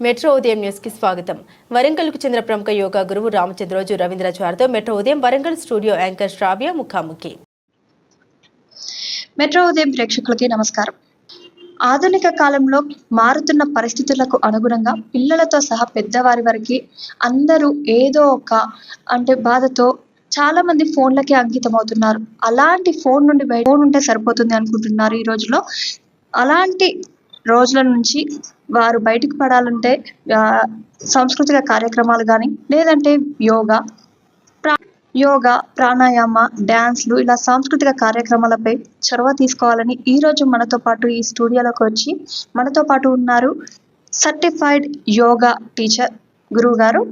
Metro ఉదయం న్యూస్కి స్వాగతం. వరంగల్కు చెందిన ప్రముఖ యోగా గురువు రామచంద్రోజు రవీంద్రాచార్యతో మెట్రో ఉదయం వరంగల్ స్టూడియో యాంకర్ శ్రావ్య ముఖాముఖి. మెట్రో ఉదయం ప్రేక్షకులకి నమస్కారం. ఆధునిక కాలంలో మారుతున్న పరిస్థితులకు అనుగుణంగా పిల్లలతో సహా పెద్దవారి వరకు అందరూ ఏదో ఒక అంటే బాధతో చాలా మంది ఫోన్లకే అంకితం అవుతున్నారు అలాంటి ఫోన్ నుండి బయట ఫోన్ ఉంటే సరిపోతుంది అనుకుంటున్నారు ఈ రోజులో అలాంటి రోజుల నుంచి వారు బయటకు పడాలంటే సాంస్కృతిక కార్యక్రమాలు కానీ లేదంటే యోగా ప్రా యోగా ప్రాణాయామ డ్యాన్స్లు ఇలా సాంస్కృతిక కార్యక్రమాలపై చొరవ తీసుకోవాలని ఈ రోజు మనతో పాటు ఈ స్టూడియోలోకి వచ్చి మనతో పాటు ఉన్నారు సర్టిఫైడ్ యోగా టీచర్ గురువు గారు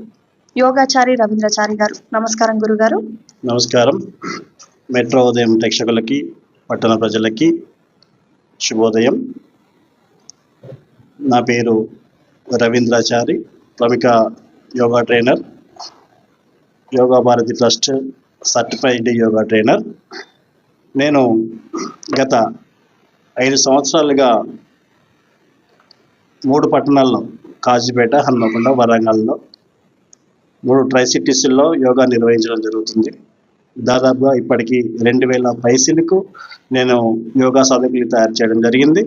యోగాచారి రవీంద్రచారి గారు. నమస్కారం గురుగారు నమస్కారం. మెట్రో ఉదయం ప్రేక్షకులకి పట్టణ ప్రజలకి శుభోదయం. నా పేరు రవీంద్రాచారి ప్రముఖ yoga trainer yoga Bharati trust certified yoga trainer. నేను గత ఐదు సంవత్సరాలుగా మూడు పట్టణాల్లో కాజీపేట హన్మకొండ వరంగల్లో మూడు ట్రై సిటీస్లో యోగా నిర్వహించడం జరుగుతుంది. దాదాపుగా ఇప్పటికీ రెండు వేల పైసలకు నేను యోగా సాధకులు తయారు చేయడం జరిగింది.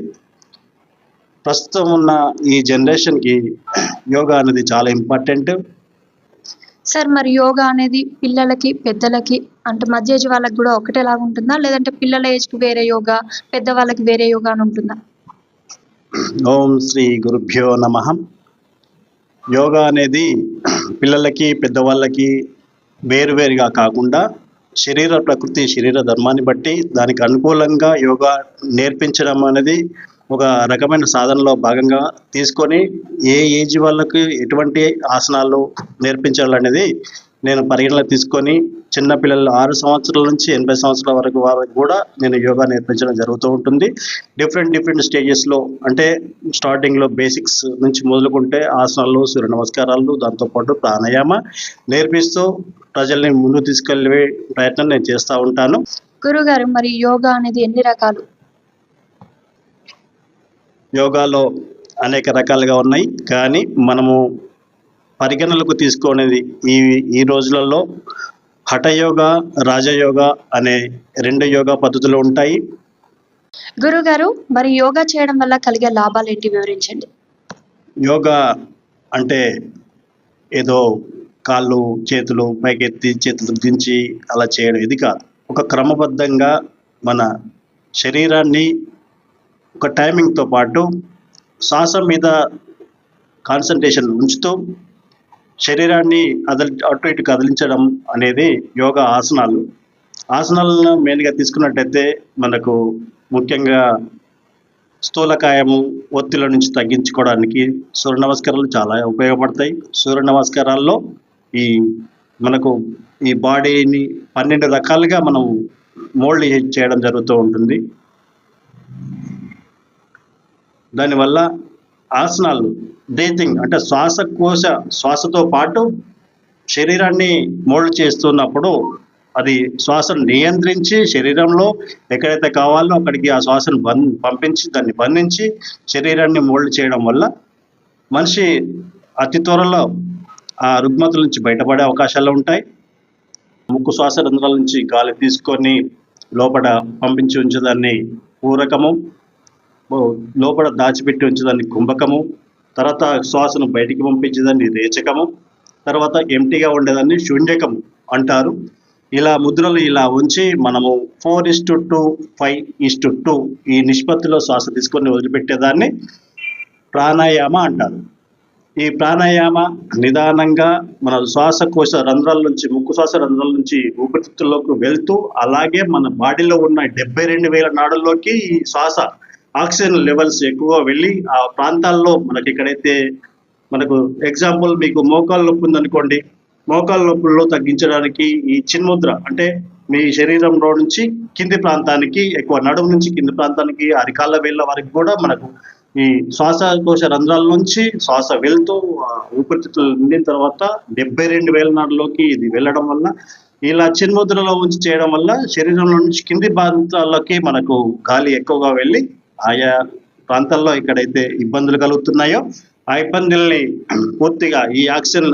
ప్రస్తుతం ఉన్న ఈ జనరేషన్కి యోగా అనేది చాలా ఇంపార్టెంట్ సార్ మరి యోగా అనేది పిల్లలకి పెద్దలకి అంటే మధ్య ఏజ్ వాళ్ళకి కూడా ఒకటేలాగా ఉంటుందా? లేదంటే పిల్లల ఏజ్కి వేరే యోగా పెద్దవాళ్ళకి వేరే యోగా అని ఉంటుందా? ఓం శ్రీ గురుభ్యో నమ. యోగా అనేది పిల్లలకి పెద్దవాళ్ళకి వేరువేరుగా కాకుండా శరీర ప్రకృతి శరీర ధర్మాన్ని బట్టి దానికి అనుకూలంగా యోగా నేర్పించడం అనేది ఒక రకమైన సాధనలో భాగంగా తీసుకొని ఏ ఏజ్ వాళ్ళకి ఎటువంటి ఆసనాలు నేర్పించాలనేది నేను పరిగణలో తీసుకొని చిన్నపిల్లలు ఆరు సంవత్సరాల నుంచి ఎనభై సంవత్సరాల వరకు వారికి కూడా నేను యోగా నేర్పించడం జరుగుతూ ఉంటుంది. డిఫరెంట్ డిఫరెంట్ స్టేజెస్లో అంటే స్టార్టింగ్లో బేసిక్స్ నుంచి మొదలుకుంటే ఆసనాలు సూర్య నమస్కారాలు దాంతోపాటు ప్రాణాయామ నేర్పిస్తూ ప్రజల్ని ముందుకు తీసుకెళ్ళే ప్రయత్నం నేను చేస్తూ ఉంటాను. గురుగారు మరి యోగా అనేది ఎన్ని రకాలు? యోగాలో అనేక రకాలుగా ఉన్నాయి. కానీ మనము పరిగణనలకు తీసుకునేది ఈ ఈ రోజులలో హఠయోగా రాజయోగా అనే రెండు యోగా పద్ధతులు ఉంటాయి. గురుగారు మరి యోగా చేయడం వల్ల కలిగే లాభాలు ఏంటి వివరించండి? యోగా అంటే ఏదో కాళ్ళు చేతులు పైకెత్తి చేతులు దించి అలా చేయడం ఇది కాదు. ఒక క్రమబద్ధంగా మన శరీరాన్ని ఒక టైమింగ్తో పాటు శ్వాస మీద కాన్సన్ట్రేషన్ ఉంచుతూ శరీరాన్ని అదలి అటు ఇటు కదిలించడం అనేది యోగా ఆసనాలు. ఆసనాలను మెయిన్గా తీసుకున్నట్టయితే మనకు ముఖ్యంగా స్థూలకాయము ఒత్తిళ్ళ నుంచి తగ్గించుకోవడానికి సూర్య నమస్కారాలు చాలా ఉపయోగపడతాయి. సూర్య నమస్కారాల్లో ఈ మనకు ఈ బాడీని పన్నెండు రకాలుగా మనం మోల్డ్ చేయడం జరుగుతూ ఉంటుంది. దానివల్ల ఆసనాలు బ్రీతింగ్ అంటే శ్వాసకోశ శ్వాసతో పాటు శరీరాన్ని మోల్డ్ చేస్తున్నప్పుడు అది శ్వాసను నియంత్రించి శరీరంలో ఎక్కడైతే కావాలో అక్కడికి ఆ శ్వాసను బం పంపించి దాన్ని బంధించి శరీరాన్ని మోల్డ్ చేయడం వల్ల మనిషి అతి త్వరలో ఆ రుగ్మతుల నుంచి బయటపడే అవకాశాలు ఉంటాయి. ముక్కు శ్వాస రంధ్రాల నుంచి గాలి తీసుకొని లోపల పంపించి ఉంచేదాన్ని పూరకము. లోపల దాచిపెట్టి ఉంచేదాన్ని కుంభకము తర్వాత శ్వాసను బయటికి పంపించేదాన్ని రేచకము తర్వాత ఎంటీగా ఉండేదాన్ని శూన్యకము అంటారు. ఇలా ముద్రలు ఇలా ఉంచి మనము four is to two five is to two ఈ నిష్పత్తిలో శ్వాస తీసుకొని వదిలిపెట్టేదాన్ని ప్రాణాయామ అంటారు. ఈ ప్రాణాయామ నిదానంగా మన శ్వాసకోశ రంధ్రాల నుంచి ముక్కు శ్వాస రంధ్రాల నుంచి ఊపిరితిత్తుల్లోకి వెళ్తూ అలాగే మన బాడీలో ఉన్న డెబ్బై రెండు వేల నాడుల్లోకి ఈ శ్వాస ఆక్సిజన్ లెవెల్స్ ఎక్కువగా వెళ్ళి ఆ ప్రాంతాల్లో మనకి ఎక్కడైతే మనకు ఎగ్జాంపుల్ మీకు మోకాలు నొప్పి ఉందనుకోండి మోకాలు నొప్పుల్లో తగ్గించడానికి ఈ చిన్ముద్ర అంటే మీ శరీరంలో నుంచి కింది ప్రాంతానికి ఎక్కువ నడుము నుంచి కింది ప్రాంతానికి అరికాళ్ళ వేళ్ళ వరకు కూడా మనకు ఈ శ్వాసకోశ రంధ్రాల నుంచి శ్వాస వెళ్తూ ఊపిరితిత్తులు నిండిన తర్వాత డెబ్బై రెండు వేల నాడులోకి ఇది వెళ్ళడం వల్ల ఇలా చిన్ముద్రలో ఉంచి చేయడం వల్ల శరీరంలో నుంచి కింది ప్రాంతాల్లోకి మనకు గాలి ఎక్కువగా వెళ్ళి ఆయా ప్రాంతాల్లో ఎక్కడైతే ఇబ్బందులు కలుగుతున్నాయో ఆ ఇబ్బందుల్ని పూర్తిగా ఈ ఆక్సిజన్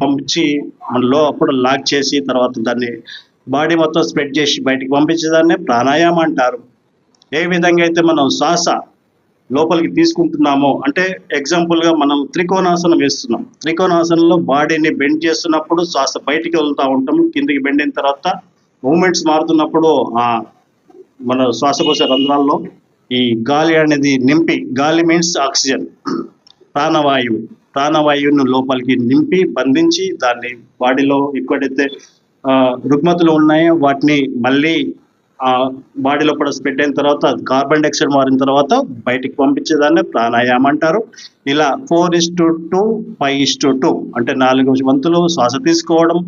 పంపించి మనలో అప్పుడు లాక్ చేసి తర్వాత దాన్ని బాడీ మొత్తం స్ప్రెడ్ చేసి బయటికి పంపించేదాన్నే ప్రాణాయామం అంటారు. ఏ విధంగా అయితే మనం శ్వాస లోపలికి తీసుకుంటున్నామో అంటే ఎగ్జాంపుల్గా మనం త్రికోణాసనం వేస్తున్నాం. త్రికోణాసనంలో బాడీని బెండ్ చేస్తున్నప్పుడు శ్వాస బయటికి వెళ్తూ ఉంటాం కిందికి బెండ్ అయిన తర్వాత మూమెంట్స్ మారుతున్నప్పుడు ఆ మన శ్వాసకోశ రంధ్రాల్లో ఈ గాలి అనేది నింపి గాలి మీన్స్ ఆక్సిజన్ ప్రాణవాయువు ప్రాణవాయువును లోపలికి నింపి బంధించి దాన్ని బాడీలో ఎక్కడైతే ఆ, రుగ్మతులు ఉన్నాయో వాటిని మళ్ళీ ఆ బాడీ లోపల స్ప్రెడ్ అయిన తర్వాత కార్బన్ డైఆక్సైడ్ మారిన తర్వాత బయటికి పంపించేదాన్ని ప్రాణాయామం అంటారు. ఇలా four is to two five is to two అంటే నాలుగు వంతులు శ్వాస తీసుకోవడం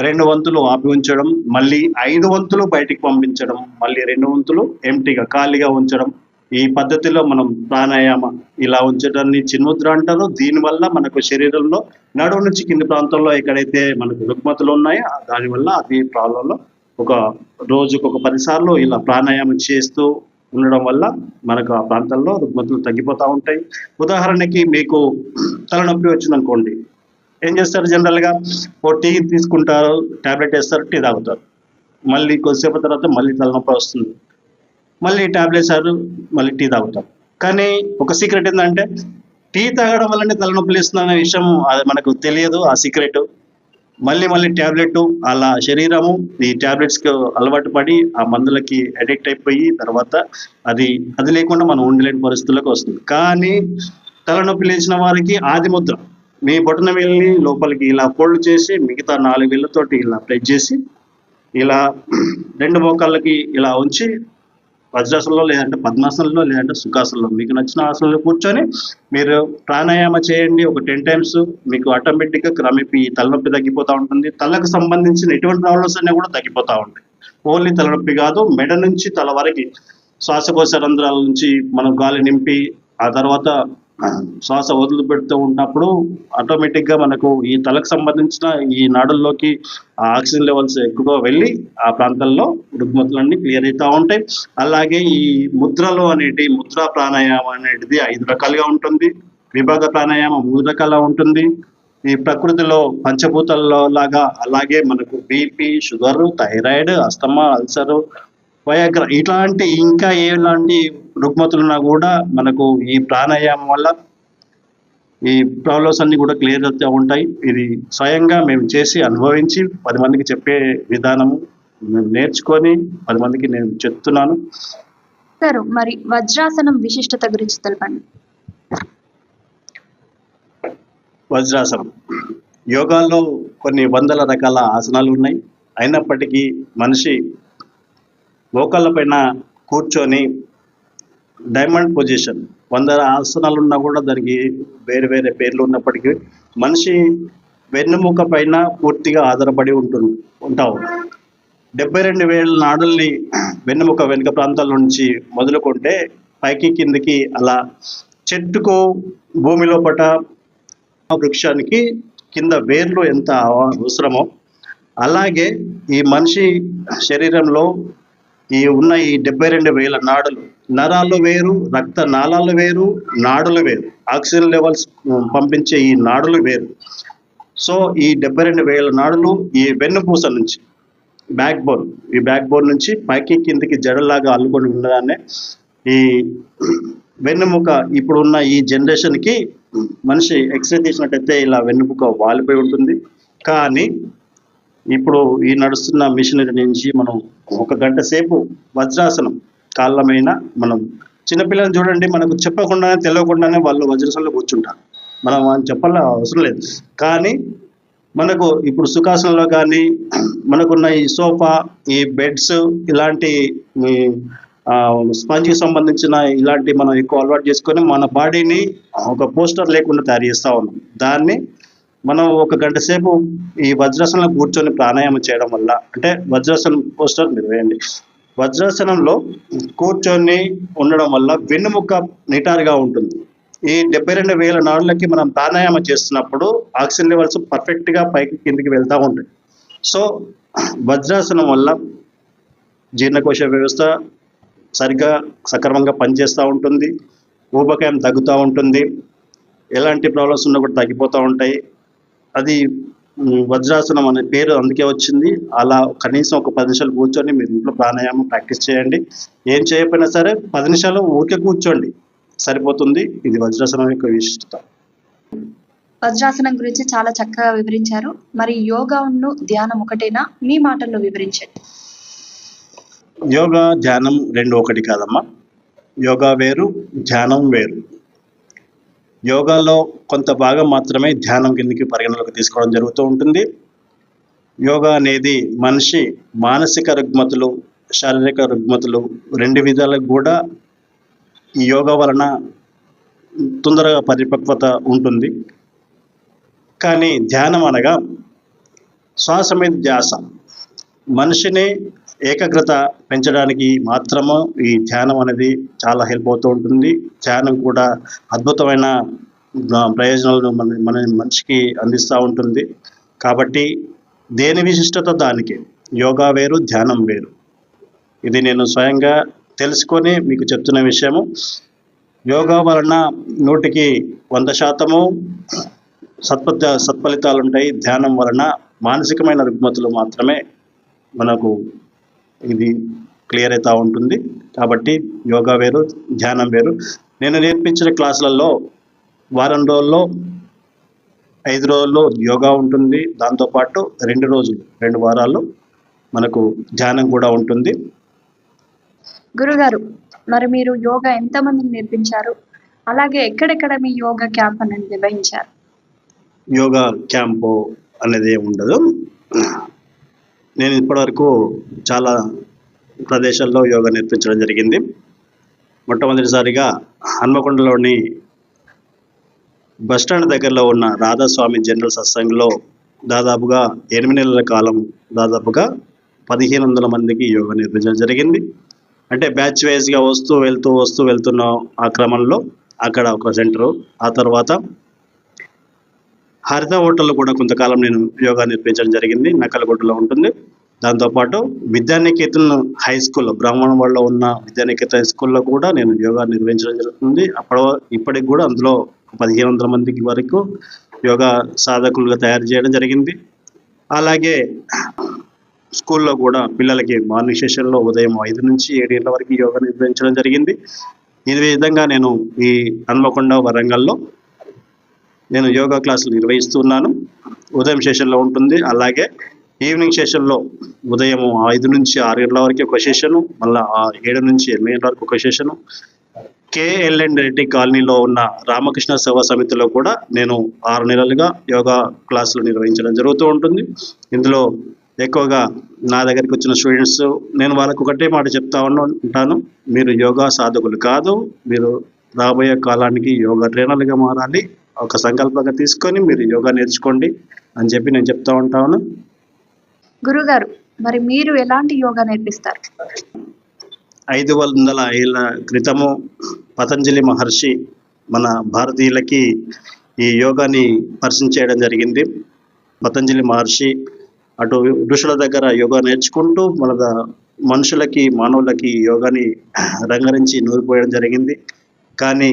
రెండు వంతులు ఆపి ఉంచడం మళ్ళీ ఐదు వంతులు బయటికి పంపించడం మళ్ళీ రెండు వంతులు ఎంటీగా ఖాళీగా ఉంచడం ఈ పద్ధతిలో మనం ప్రాణాయామ ఇలా ఉంచడాన్ని చిన్ముద్ర అంటారు. దీనివల్ల మనకు శరీరంలో నడువు నుంచి కింది ప్రాంతంలో ఎక్కడైతే మనకు రుగ్మతులు ఉన్నాయో దానివల్ల అది ప్రాబ్లంలో ఒక రోజుకు ఒక పదిసార్లు ఇలా ప్రాణాయామం చేస్తూ ఉండడం వల్ల మనకు ఆ ప్రాంతాల్లో రుగ్మతులు తగ్గిపోతూ ఉంటాయి. ఉదాహరణకి మీకు తలనొప్పి వచ్చిందనుకోండి. ఏం చేస్తారు జనరల్గా? ఓ టీ తీసుకుంటారు టాబ్లెట్ వేస్తారు టీ తాగుతారు. మళ్ళీ కొద్దిసేపు తర్వాత మళ్ళీ తలనొప్పి వస్తుంది. మళ్ళీ టాబ్లెట్స్ సార్ మళ్ళీ టీ తాగుతాం. కానీ ఒక సీక్రెట్ ఏంటంటే టీ తాగడం వల్లనే తలనొప్పులు ఇస్తుందనే విషయం అది మనకు తెలియదు ఆ సీక్రెట్ మళ్ళీ మళ్ళీ ట్యాబ్లెట్ అలా శరీరము ఈ ట్యాబ్లెట్స్కి అలవాటు పడి ఆ మందులకి అడిక్ట్ అయిపోయి తర్వాత అది అది లేకుండా మనం ఉండలేని పరిస్థితులకు వస్తుంది. కానీ తలనొప్పి లేచిన వారికి ఆది ముద్ర మీ బొటన వెళ్ళి లోపలికి ఇలా ఫోల్డ్ చేసి మిగతా నాలుగు వేళ్ళతోటి ఇలా ప్రెస్ చేసి ఇలా రెండు మోకాళ్ళకి ఇలా ఉంచి వజ్రాసనంలో లేదంటే పద్మాసనంలో లేదంటే సుఖాసనంలో. మీకు నచ్చిన ఆసనంలో కూర్చొని మీరు ప్రాణాయామ చేయండి. ఒక టెన్ టైమ్స్ మీకు ఆటోమేటిక్గా క్రమేపీ తలనొప్పి తగ్గిపోతూ ఉంటుంది. తలకు సంబంధించిన ఎటువంటి ప్రాబ్లమ్స్ అన్నీ కూడా తగ్గిపోతూ ఉంటాయి. ఓన్లీ తలనొప్పి కాదు మెడ నుంచి తల వరకు శ్వాసకోశ రంధ్రాల నుంచి మనం గాలి నింపి ఆ తర్వాత శ్వాస వదిలి పెడుతూ ఉన్నప్పుడు ఆటోమేటిక్గా మనకు ఈ తలకు సంబంధించిన ఈ నాడుల్లోకి ఆక్సిజన్ లెవెల్స్ ఎక్కువగా వెళ్ళి ఆ ప్రాంతాల్లో రుగ్మతులన్నీ క్లియర్ అవుతూ ఉంటాయి. అలాగే ఈ ముద్రలు అనేటి ముద్ర ప్రాణాయామం అనేది ఐదు రకాలుగా ఉంటుంది. విభాగ ప్రాణాయామం మూడు రకాల ఉంటుంది. ఈ ప్రకృతిలో పంచభూతాల్లో లాగా అలాగే మనకు BP sugar thyroid asthma ulcer Viagra ఇట్లాంటి ఇంకా ఎలాంటి రుగ్మతులున్నా కూడా మనకు ఈ ప్రాణాయామం వల్ల ఈ ప్రాబ్లమ్స్ అన్ని కూడా క్లియర్ అవుతూ ఉంటాయి. ఇది స్వయంగా మేము చేసి అనుభవించి పది మందికి చెప్పే విధానము మేము నేర్చుకొని పది మందికి నేను చెప్తున్నాను. సార్ మరి వజ్రాసనం విశిష్టత గురించి తెలపండి. వజ్రాసనం. యోగాలో కొన్ని వందల రకాల ఆసనాలు ఉన్నాయి. అయినప్పటికీ మనిషి మోకాళ్ళ పైన కూర్చొని డైమండ్ పొజిషన్ వంద ఆసనాలు ఉన్నా కూడా దానికి వేరే వేరే పేర్లు ఉన్నప్పటికీ మనిషి వెన్నుముక పైన పూర్తిగా ఆధారపడి ఉంటుంది ఉంటావు. డెబ్బై రెండు వేల నాడుల్ని వెన్నుముక వెనుక ప్రాంతాల నుంచి మొదలుకుంటే పైకి కిందికి అలా చెట్టుకు భూమి లోపట వృక్షానికి కింద వేర్లు ఎంత అవసరమో అలాగే ఈ మనిషి శరీరంలో ఈ ఉన్న ఈ డెబ్బై రెండు వేల నాడులు నరాలు వేరు రక్త నాళాలు వేరు నాడులు వేరు. ఆక్సిజన్ లెవెల్స్ పంపించే ఈ నాడులు వేరు. సో ఈ డెబ్బై రెండు వేల నాడులు ఈ వెన్నుపూస నుంచి బ్యాక్ బోన్ ఈ బ్యాక్ బోన్ నుంచి పైకి కిందికి జడలాగా అల్లుకొని ఉండడాన్ని ఈ వెన్నుముక ఇప్పుడున్న ఈ జనరేషన్కి మనిషి ఎక్సర్సైజ్ చేసినట్టయితే ఇలా వెన్నుముక వాలిపోయి ఉంటుంది. కానీ ఇప్పుడు ఈ నడుస్తున్న మిషనరీ నుంచి మనం ఒక గంట సేపు వజ్రాసనం కాళ్ళమైన మనం చిన్నపిల్లలు చూడండి మనకు చెప్పకుండానే తెలియకుండానే వాళ్ళు వజ్రాసనంలో కూర్చుంటారు. మనం అని చెప్పాల అవసరం లేదు. కానీ మనకు ఇప్పుడు సుఖాసనంలో కానీ మనకున్న ఈ సోఫా ఈ బెడ్స్ ఇలాంటి ఈ, స్పంజ్కి సంబంధించిన ఇలాంటి మనం ఎక్కువ అలవాటు చేసుకొని మన బాడీని ఒక పోస్టర్ లేకుండా తయారు చేస్తూ ఉన్నాం. దాన్ని మనం ఒక గంట సేపు ఈ వజ్రాసనంలో కూర్చొని ప్రాణాయామం చేయడం వల్ల అంటే వజ్రాసనం పోస్టర్ మీరు వేయండి వజ్రాసనంలో కూర్చొని ఉండడం వల్ల వెన్నుముక్క నిటారుగా ఉంటుంది. ఈ డెబ్బై రెండు వేల నాడులకి మనం ప్రాణాయామం చేస్తున్నప్పుడు ఆక్సిజన్ లెవెల్స్ పర్ఫెక్ట్గా పైకి కిందికి వెళ్తూ ఉంటాయి. సో వజ్రాసనం వల్ల జీర్ణకోశ వ్యవస్థ సరిగ్గా సక్రమంగా పనిచేస్తూ ఉంటుంది. ఊబకాయం తగ్గుతూ ఉంటుంది. ఎలాంటి ప్రాబ్లమ్స్ ఉన్నా కూడా తగ్గిపోతూ ఉంటాయి. అది వజ్రాసనం అనే పేరు అందుకే వచ్చింది. అలా కనీసం ఒక పది నిమిషాలు కూర్చొని మీరు ఇంట్లో ప్రాణాయామం ప్రాక్టీస్ చేయండి. ఏం చేయకపోయినా సరే పది నిమిషాలు ఊరికే కూర్చోండి. సరిపోతుంది. ఇది వజ్రాసనం యొక్క విశిష్టత. వజ్రాసనం గురించి చాలా చక్కగా వివరించారు. మరి యోగాను ధ్యానం ఒకటేనా? మీ మాటల్లో వివరించండి. యోగా ధ్యానం రెండు ఒకటి కాదమ్మా. యోగా వేరు ధ్యానం వేరు. యోగాలో కొంత భాగం మాత్రమే ధ్యానం కిందకి పరిగణలోకి తీసుకోవడం జరుగుతూ ఉంటుంది. యోగా అనేది మనిషి మానసిక రుగ్మతులు శారీరక రుగ్మతులు రెండు విధాలకు కూడా ఈ యోగా వలన తొందరగా పరిపక్వత ఉంటుంది. కానీ ధ్యానం అనగా శ్వాస మీద ధ్యాస. మనిషిని ఏకాగ్రత పెంచడానికి మాత్రము ఈ ధ్యానం అనేది చాలా హెల్ప్ అవుతూ ఉంటుంది. ధ్యానం కూడా అద్భుతమైన ప్రయోజనాలను మన మన మనిషికి అందిస్తూ ఉంటుంది. కాబట్టి దేని విశిష్టత దానికి? యోగా వేరు ధ్యానం వేరు. ఇది నేను స్వయంగా తెలుసుకొని మీకు చెప్తున్న విషయము. యోగా వలన నూటికి వంద శాతము సత్పత సత్ఫలితాలు ఉంటాయి ధ్యానం వలన మానసికమైన రుగ్మతులు మాత్రమే మనకు ఇది క్లియర్ అవుతూ ఉంటుంది. కాబట్టి యోగా వేరు ధ్యానం వేరు. నేను నేర్పించిన క్లాసులలో వారం రోజుల్లో ఐదు రోజుల్లో యోగా ఉంటుంది. దాంతోపాటు రెండు రోజులు రెండు వారాల్లో మనకు ధ్యానం కూడా ఉంటుంది. గురుగారు మరి మీరు యోగా ఎంతమందికి నేర్పించారు? అలాగే ఎక్కడెక్కడ మీ యోగా క్యాంప్ అనేది నిర్వహించారు? యోగా క్యాంపు అనేది ఉండదు. నేను ఇప్పటివరకు చాలా ప్రదేశాల్లో యోగా నేర్పించడం జరిగింది. మొట్టమొదటిసారిగా హన్మకొండలోని బస్టాండ్ దగ్గరలో ఉన్న రాధాస్వామి జనరల్ సత్సంగ్లో దాదాపుగా ఎనిమిది నెలల కాలం దాదాపుగా పదిహేను వందల మందికి యోగా నేర్పించడం జరిగింది. అంటే బ్యాచ్ వైజ్గా వస్తూ వెళ్తూ వస్తూ వెళ్తున్న ఆ క్రమంలో అక్కడ ఒక సెంటరు ఆ తర్వాత హరిత హోటల్లో కూడా కొంతకాలం నేను యోగా నేర్పించడం జరిగింది. నక్కలగొడ్డలో ఉంటుంది. దాంతోపాటు విద్యానికేతన్ హై స్కూల్లో బ్రాహ్మణ వాళ్ళ ఉన్న విద్యానికేతన్ హై స్కూల్లో కూడా నేను యోగా నిర్వహించడం జరుగుతుంది. అప్పటి ఇప్పటికి కూడా అందులో పదిహేను వందల మందికి వరకు యోగా సాధకులుగా తయారు చేయడం జరిగింది. అలాగే స్కూల్లో కూడా పిల్లలకి మార్నింగ్ సెషన్లో ఉదయం ఐదు నుంచి ఏడేళ్ళ వరకు యోగా నిర్వహించడం జరిగింది. ఈ విధంగా నేను ఈ హన్మకొండ వరంగల్లో నేను యోగా క్లాసులు నిర్వహిస్తున్నాను. ఉదయం సెషన్లో ఉంటుంది. అలాగే ఈవినింగ్ సెషన్లో ఉదయం ఐదు నుంచి ఆరు గంటల వరకు ఒక సెషను మళ్ళీ ఏడు నుంచి ఎనిమిది గంటల వరకు ఒక సెషను కేఎల్ఎన్ రెడ్డి కాలనీలో ఉన్న రామకృష్ణ సేవా సమితిలో కూడా నేను ఆరు నెలలుగా యోగా క్లాసులు నిర్వహించడం జరుగుతూ ఉంటుంది. ఇందులో ఎక్కువగా నా దగ్గరికి వచ్చిన స్టూడెంట్స్ నేను వాళ్ళకు ఒకటే మాట చెప్తా ఉంటాను. మీరు యోగా సాధకులు కాదు. మీరు రాబోయే కాలానికి యోగా ట్రైనర్లుగా మారాలి. ఒక సంకల్పంగా తీసుకొని మీరు యోగా నేర్చుకోండి అని చెప్పి నేను చెప్తా ఉంటాను గురుగారు మరి మీరు ఎలాంటి యోగా నేర్పిస్తారు? ఐదు వందల ఏళ్ళ క్రితము పతంజలి మహర్షి మన భారతీయులకి ఈ యోగాని పరిచయం చేయడం జరిగింది. పతంజలి మహర్షి అటు ఋషుల దగ్గర యోగా నేర్చుకుంటూ మన మనుషులకి మానవులకి యోగాని రంగరించి నూరిపోయడం జరిగింది. కానీ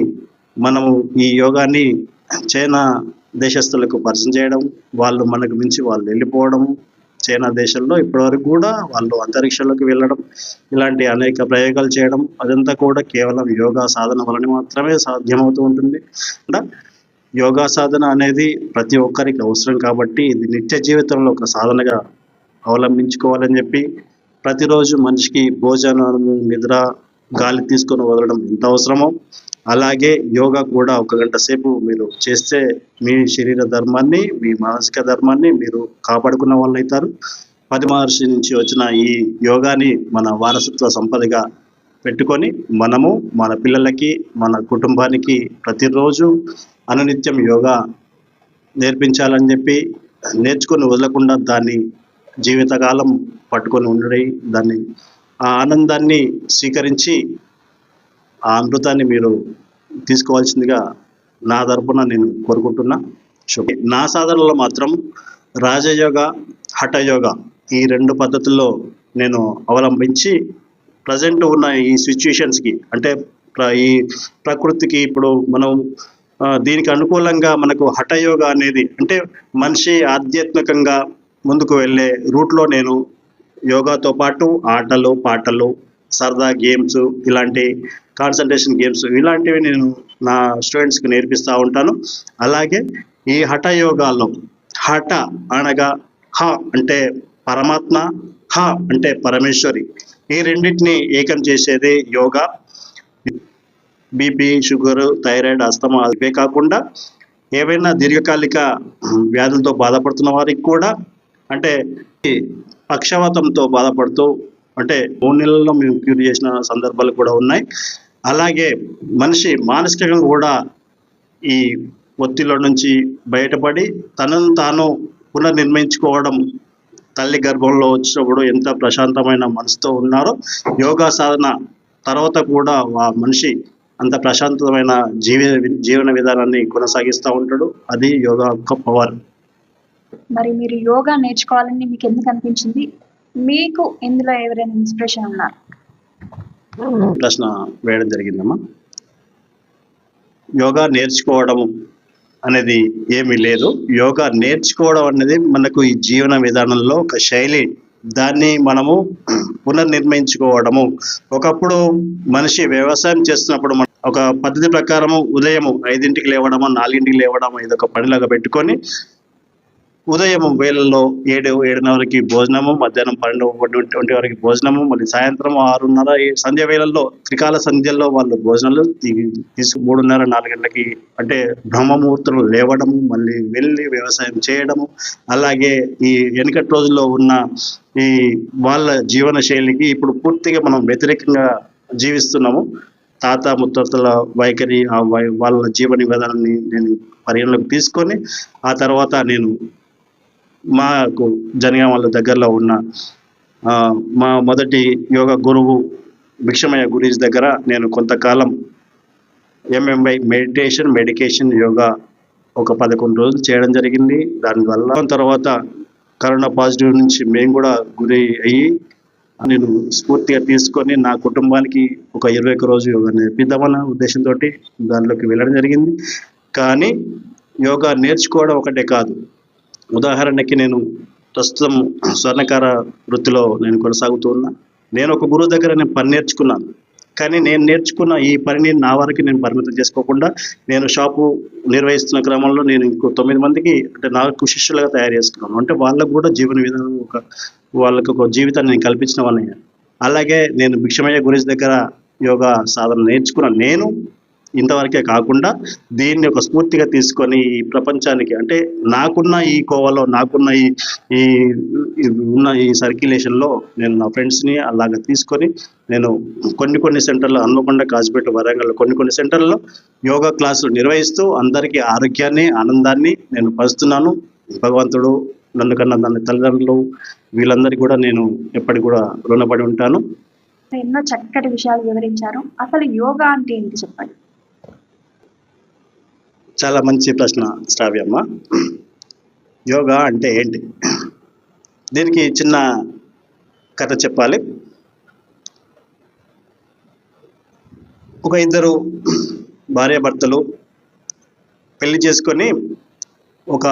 మనము ఈ యోగాని చైనా దేశస్తులకు పరిచయం చేయడం వాళ్ళు మనకు మించి వాళ్ళు వెళ్ళిపోవడం చైనా దేశంలో ఇప్పటివరకు కూడా వాళ్ళు అంతరిక్షంలోకి వెళ్ళడం ఇలాంటి అనేక ప్రయోగాలు చేయడం అదంతా కూడా కేవలం యోగా సాధన వలన మాత్రమే సాధ్యమవుతూ ఉంటుంది. అంటే యోగా సాధన అనేది ప్రతి ఒక్కరికి అవసరం కాబట్టి ఇది నిత్య జీవితంలో ఒక సాధనగా అవలంబించుకోవాలని చెప్పి ప్రతిరోజు మనిషికి భోజనం నిద్ర గాలి తీసుకొని వదలడం ఎంత అవసరమో అలాగే యోగా కూడా ఒక గంట సేపు మీరు చేస్తే మీ శరీర ధర్మాన్ని మీ మానసిక ధర్మాన్ని మీరు కాపాడుకున్న వాళ్ళు అవుతారు పది మహర్షి నుంచి వచ్చిన ఈ యోగాని మన వారసత్వ సంపదగా పెట్టుకొని మనము మన పిల్లలకి మన కుటుంబానికి ప్రతిరోజు అనునిత్యం యోగా నేర్పించాలని చెప్పి నేర్చుకొని వదలకుండా దాన్ని జీవితకాలం పట్టుకొని ఉండడం దాన్ని ఆ ఆనందాన్ని స్వీకరించి ఆ అమృతాన్ని మీరు తీసుకోవాల్సిందిగా నా తరపున నేను కోరుకుంటున్నా. నా సాధనలో మాత్రం రాజయోగ హఠయోగ ఈ రెండు పద్ధతుల్లో నేను అవలంబించి ప్రజెంట్ ఉన్న ఈ సిచ్యుయేషన్స్కి అంటే ప్ర- ఈ ప్రకృతికి ఇప్పుడు మనం దీనికి అనుకూలంగా మనకు హఠయోగ అనేది అంటే మనిషి ఆధ్యాత్మికంగా ముందుకు వెళ్ళే రూట్లో నేను యోగాతో పాటు ఆటలు పాటలు సరదా గేమ్స్ ఇలాంటి కాన్సన్ట్రేషన్ గేమ్స్ ఇలాంటివి నేను నా స్టూడెంట్స్కి నేర్పిస్తూ ఉంటాను. అలాగే ఈ హఠ యోగాలో హఠ అనగా హ అంటే పరమాత్మ హ అంటే పరమేశ్వరి. ఈ రెండింటిని ఏకం చేసేది yoga. BP sugar thyroid asthma ఇవే కాకుండా ఏవైనా దీర్ఘకాలిక వ్యాధులతో బాధపడుతున్న వారికి కూడా అంటే ఈ పక్షవాతంతో బాధపడుతూ అంటే మూడు నెలల్లో మేము క్యూర్ చేసిన సందర్భాలు కూడా ఉన్నాయి. అలాగే మనిషి మానసికంగా కూడా ఈ ఒత్తిళ్ళ నుంచి బయటపడి తనను తాను పునర్నిర్మించుకోవడం తల్లి గర్భంలో వచ్చినప్పుడు ఎంత ప్రశాంతమైన మనసుతో ఉన్నారో యోగా సాధన తర్వాత కూడా ఆ మనిషి అంత ప్రశాంతమైన జీవ జీవన విధానాన్ని కొనసాగిస్తూ ఉంటాడు. అది యోగా యొక్క పవర్. మరి మీరు యోగా నేర్చుకోవాలని మీకు ఎందుకు అనిపించింది? మీకు ఇందులో ఎవరైనా ఇన్స్పిరేషన్ ఉన్నారు ప్రశ్న వేయడం జరిగిందమ్మా. యోగా నేర్చుకోవడం అనేది ఏమీ లేదు. యోగా నేర్చుకోవడం అనేది మనకు ఈ జీవన విధానంలో ఒక శైలి. దాన్ని మనము పునర్నిర్మించుకోవడము. ఒకప్పుడు మనిషి వ్యవసాయం చేస్తున్నప్పుడు ఒక పద్ధతి ప్రకారము ఉదయం ఐదింటికి లేవడము నాలుగింటికి లేవడము ఇది ఒక పనిలాగా పెట్టుకొని ఉదయం వేళల్లో ఏడు ఏడున్నరకి భోజనము మధ్యాహ్నం పన్నెండు ఒకటి ఒంటి వరకు భోజనము మళ్ళీ సాయంత్రం ఆరున్నర సంధ్య వేళల్లో త్రికాల సంధ్యల్లో వాళ్ళు భోజనాలు తీసుకు మూడున్నర నాలుగు గంటలకి అంటే బ్రహ్మముహూర్తులు లేవడము మళ్ళీ వెళ్ళి వ్యవసాయం చేయడము అలాగే ఈ వెనుకటి రోజుల్లో ఉన్న ఈ వాళ్ళ జీవన శైలికి ఇప్పుడు పూర్తిగా మనం వ్యతిరేకంగా జీవిస్తున్నాము. తాత ముత్తాతల వైఖరి ఆ వై- వాళ్ళ జీవన విధానాన్ని నేను పరిగణలోకి తీసుకొని ఆ తర్వాత నేను మాకు జనగామల దగ్గరలో ఉన్న మా మొదటి యోగా గురువు భిక్షమయ్య గురీజ్ దగ్గర నేను కొంతకాలం ఎంఎంఐ మెడిటేషన్ మెడికేషన్ యోగా ఒక పదకొండు రోజులు చేయడం జరిగింది. దానివల్ల తర్వాత కరోనా పాజిటివ్ నుంచి మేము కూడా గురి అయ్యి నేను స్ఫూర్తిగా తీసుకొని నా కుటుంబానికి ఒక ఇరవై ఒక్క రోజు యోగా నేర్పిద్దామన్న ఉద్దేశంతో దానిలోకి వెళ్ళడం జరిగింది. కానీ యోగా నేర్చుకోవడం ఒకటే కాదు. ఉదాహరణకి నేను ప్రస్తుతం స్వర్ణకార వృత్తిలో నేను కొనసాగుతూ ఉన్నా. నేను ఒక గురువు దగ్గర నేను పని నేర్చుకున్నాను. కానీ నేను నేర్చుకున్న ఈ పనిని నా వరకు నేను పరిమితం చేసుకోకుండా నేను షాపు నిర్వహిస్తున్న క్రమంలో నేను ఇంకో తొమ్మిది మందికి అంటే నాకు శిష్యులుగా తయారు చేసుకున్నాను. అంటే వాళ్ళకు కూడా జీవన విధానం ఒక వాళ్ళకు ఒక జీవితాన్ని నేను కల్పించిన వాళ్ళని. అలాగే నేను భిక్షమయ్య గురించి దగ్గర యోగా సాధన నేర్చుకున్న నేను ఇంతవరకే కాకుండా దీన్ని ఒక స్ఫూర్తిగా తీసుకొని ఈ ప్రపంచానికి అంటే నాకున్న ఈ కోవలో నాకున్న ఈ ఈ ఉన్న ఈ సర్క్యులేషన్లో నేను నా ఫ్రెండ్స్ని అలాగా తీసుకొని నేను కొన్ని కొన్ని సెంటర్లో హన్మకొండ కాజ్పేట వరంగల్ కొన్ని కొన్ని సెంటర్లో యోగా క్లాసులు నిర్వహిస్తూ అందరికీ ఆరోగ్యాన్ని ఆనందాన్ని నేను పరుస్తున్నాను భగవంతుడు నన్ను కన్నా దాని తల్లిదండ్రులు వీళ్ళందరికీ కూడా నేను ఎప్పటికి కూడా రుణపడి ఉంటాను. ఎన్నో చక్కటి విషయాలు వివరించారు. అసలు యోగా అంటే ఏంటి చెప్పండి? చాలా మంచి ప్రశ్న శ్రావ్యమ్మ యోగా అంటే ఏంటి? దీనికి చిన్న కథ చెప్పాలి. ఒక ఇద్దరు భార్యాభర్తలు పెళ్ళి చేసుకొని ఒక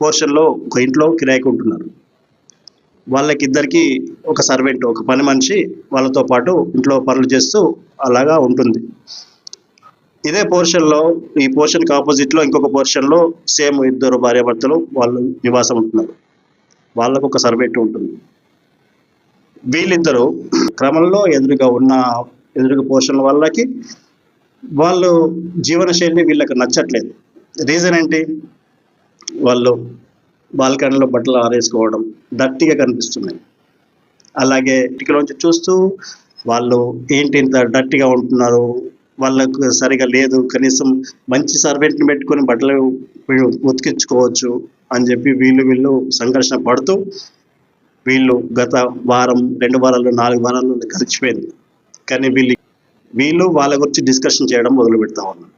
పోర్షన్లో ఒక ఇంట్లో కిరాయికి ఉంటున్నారు. వాళ్ళకి ఇద్దరికి ఒక సర్వెంట్ ఒక పని మనిషి వాళ్ళతో పాటు ఇంట్లో పనులు చేస్తూ అలాగా ఉంటుంది. ఇదే పోర్షన్లో ఈ పోర్షన్కి ఆపోజిట్లో ఇంకొక పోర్షన్లో సేమ్ ఇద్దరు భార్యాభర్తలు వాళ్ళు నివాసం ఉంటున్నారు. వాళ్ళకు ఒక సర్వేట్ ఉంటుంది. వీళ్ళిద్దరూ క్రమంలో ఎదురుగా ఉన్న ఎదురుగా పోర్షన్ వాళ్ళకి వాళ్ళు జీవన వీళ్ళకి నచ్చట్లేదు. రీజన్ ఏంటి? వాళ్ళు బాల్కనీలో బట్టలు ఆరేసుకోవడం డర్టీగా కనిపిస్తున్నాయి. అలాగే ఇటుకలోంచి చూస్తూ వాళ్ళు ఏంటి ఇంత డర్టీగా ఉంటున్నారు? వాళ్ళకు సరిగా లేదు. కనీసం మంచి సర్వెంట్ని పెట్టుకొని బట్టలు ఉతికించుకోవచ్చు అని చెప్పి వీళ్ళు వీళ్ళు సంఘర్షణ పడుతూ వీళ్ళు గత వారం రెండు వారాలు నాలుగు వారాలు గడిచిపోయింది. కానీ వీళ్ళు వీళ్ళు వాళ్ళ గురించి డిస్కషన్ చేయడం మొదలు పెడతా ఉన్నారు.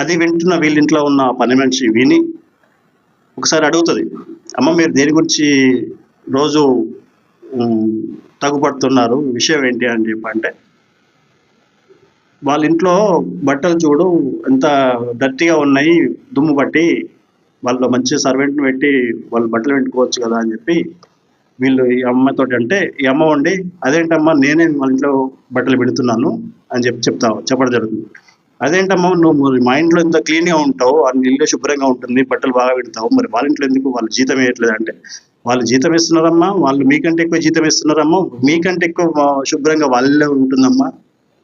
అది వింటున్న వీళ్ళింట్లో ఉన్న పని మనిషి విని ఒకసారి అడుగుతుంది అమ్మ మీరు దేని గురించి రోజు తగ్గుపడుతున్నారు విషయం ఏంటి? అని చెప్పి అంటే వాళ్ళ ఇంట్లో బట్టలు చూడు ఎంత డర్టీగా ఉన్నాయి దుమ్ము పట్టి వాళ్ళు మంచి సర్వెంట్ని పెట్టి వాళ్ళు బట్టలు పెట్టుకోవచ్చు కదా అని చెప్పి వీళ్ళు ఈ అమ్మతో అంటే ఈ అమ్మ ఉండి అదేంటమ్మా నేనే వాళ్ళ ఇంట్లో బట్టలు పెడుతున్నాను అని చెప్పి చెప్తావు చెప్పడం జరుగుతుంది. అదేంటమ్మా నువ్వు మా ఇంట్లో ఎంత క్లీన్గా ఉంటావు అన్ని ఇల్లు శుభ్రంగా ఉంటుంది బట్టలు బాగా పెడతావు మరి వాళ్ళ ఇంట్లో ఎందుకు వాళ్ళు జీతం వేయట్లేదు? అంటే వాళ్ళు జీతం ఇస్తున్నారమ్మా వాళ్ళు మీకంటే ఎక్కువ జీతం ఇస్తున్నారమ్మా మీకంటే ఎక్కువ శుభ్రంగా వాళ్ళే ఉంటుందమ్మా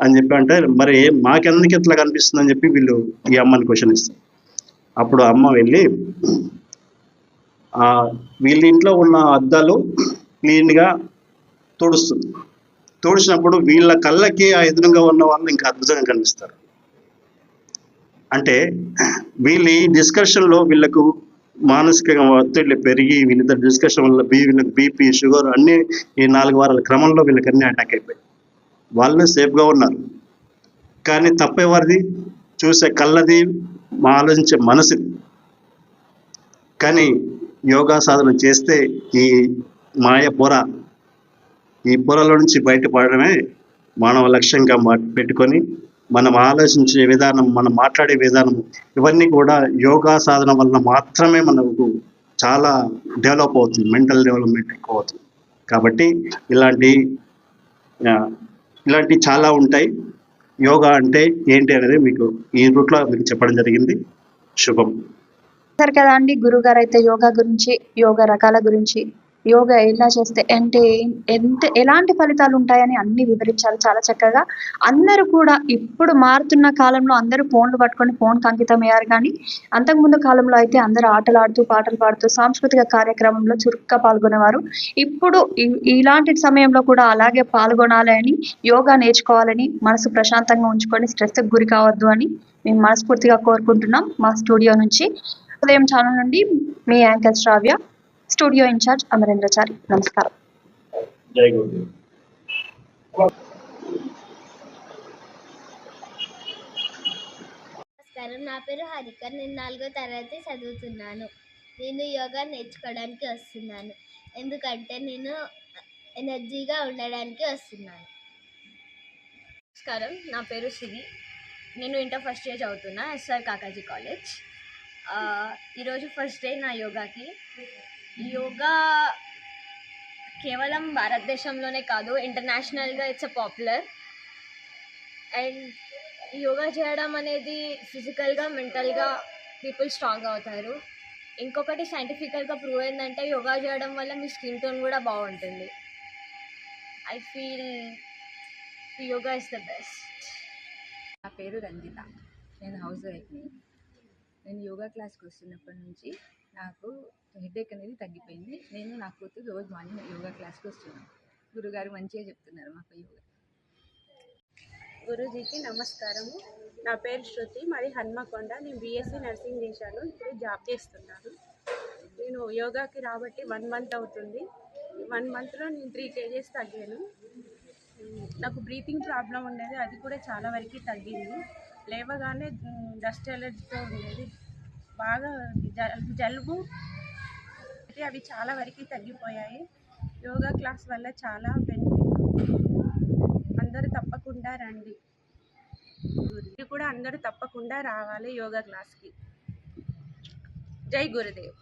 అని చెప్పి అంటే మరి మాకెందుకు ఇట్లా కనిపిస్తుంది అని చెప్పి వీళ్ళు ఈ అమ్మని క్వశ్చన్ ఇస్తారు. అప్పుడు అమ్మ వెళ్ళి ఆ వీళ్ళ ఇంట్లో ఉన్న అద్దాలు క్లీన్గా తుడుస్తుంది. తుడిచినప్పుడు వీళ్ళ కళ్ళకి ఆ ఎదురుగా ఉన్న వాళ్ళు ఇంకా అద్భుతంగా కనిపిస్తారు. అంటే వీళ్ళ ఈ డిస్కషన్లో వీళ్ళకు మానసికంగా ఒత్తిడి పెరిగి వీళ్ళిద్దరు డిస్కషన్ వల్ల బీ వీళ్ళకి బీపీ షుగర్ అన్ని ఈ నాలుగు వారాల క్రమంలో వీళ్ళకి అన్ని అటాక్ అయిపోయాయి. వాళ్ళు సేఫ్గా ఉన్నారు. కానీ తప్పేవారిది చూసే కళ్ళది మా ఆలోచించే మనసుది కానీ యోగా సాధన చేస్తే ఈ మాయ పొర ఈ పొరలో నుంచి బయటపడడమే మానవ లక్ష్యంగా మా- పెట్టుకొని మనం ఆలోచించే విధానం మనం మాట్లాడే విధానం. ఇవన్నీ కూడా యోగా సాధన వలన మాత్రమే మనకు చాలా డెవలప్ అవుతుంది మెంటల్ డెవలప్మెంట్ ఎక్కువ అవుతుంది. కాబట్టి ఇలాంటి ఇలాంటివి చాలా ఉంటాయి. యోగా అంటే ఏంటి అనేది మీకు ఈ రూట్లో మీకు చెప్పడం జరిగింది. శుభం. సరే కదా అండి. గురువు గారు అయితే యోగా గురించి యోగా రకాల గురించి యోగా ఎలా చేస్తే అంటే ఎంత ఎలాంటి ఫలితాలు ఉంటాయని అన్ని వివరించారు చాలా చక్కగా. అందరూ కూడా ఇప్పుడు మారుతున్న కాలంలో అందరూ ఫోన్లు పట్టుకొని ఫోన్ అంకితం అయ్యారు కానీ అంతకుముందు కాలంలో అయితే అందరూ ఆటలు ఆడుతూ పాటలు పాడుతూ సాంస్కృతిక కార్యక్రమంలో చురుగ్గా పాల్గొనేవారు. ఇప్పుడు ఇలాంటి సమయంలో కూడా అలాగే పాల్గొనాలి అని యోగా నేర్చుకోవాలని మనసు ప్రశాంతంగా ఉంచుకొని స్ట్రెస్కి గురి కావద్దు అని మేము మనస్ఫూర్తిగా కోరుకుంటున్నాం మా స్టూడియో నుంచి. ఉదయం ఛానల్ నుండి మీ anchor Sravya. Studio in charge Amarendrachari నమస్కారం. నమస్కారం. నా పేరు హారిక నేను నాలుగో తరగతి చదువుతున్నాను. నేను యోగా నేర్చుకోవడానికి వస్తున్నాను. ఎందుకంటే నేను ఎనర్జీగా ఉండడానికి వస్తున్నాను. నమస్కారం. నా పేరు సిరి. నేను ఇంటర్ ఫస్ట్ ఇయర్ చదువుతున్నా ఎస్ఆర్ కాకాజీ కాలేజ్. ఆ, ఈరోజు ఫస్ట్ డే నా యోగాకి. యోగా కేవలం భారతదేశంలోనే కాదు ఇంటర్నేషనల్గా it's a popular and yoga చేయడం అనేది ఫిజికల్గా మెంటల్గా పీపుల్ స్ట్రాంగ్ అవుతారు. ఇంకొకటి సైంటిఫికల్గా ప్రూవ్ అయిందంటే యోగా చేయడం వల్ల మీ స్కిన్ టోన్ కూడా బాగుంటుంది. I feel yoga is the best నా పేరు రంజిత. నేను హౌస్ వైఫ్ని నేను యోగా క్లాస్కి వస్తున్నప్పటి నుంచి నాకు హెడేక్ అనేది తగ్గిపోయింది. నేను నా కూతురు రోజు మార్నింగ్ యోగా క్లాస్కి వస్తున్నాను గురుగారు మంచిగా చెప్తున్నారు మాకు యోగా. గురూజీకి నమస్కారము. నా పేరు శృతి మరి హన్మకొండ. నేను బీఎస్సీ నర్సింగ్ చేశాను ఇప్పుడు జాబ్ చేస్తున్నాను. నేను యోగాకి రాబట్టి వన్ మంత్ అవుతుంది. వన్ మంత్లో నేను త్రీ కేజెస్ తగ్గాను. నాకు బ్రీతింగ్ ప్రాబ్లం ఉండేది. అది కూడా చాలా వరకు తగ్గింది. లేవగానే డస్ట్ ఎలర్జీతో ఉండేది. బాగా జలుబు అయితే అవి చాలా వరకు తగ్గిపోయాయి. యోగా క్లాస్ వల్ల చాలా బెనిఫిట్. అందరూ తప్పకుండా రండి. మీరు కూడా అందరూ తప్పకుండా రావాలి యోగా క్లాస్కి. జై గురుదేవ్.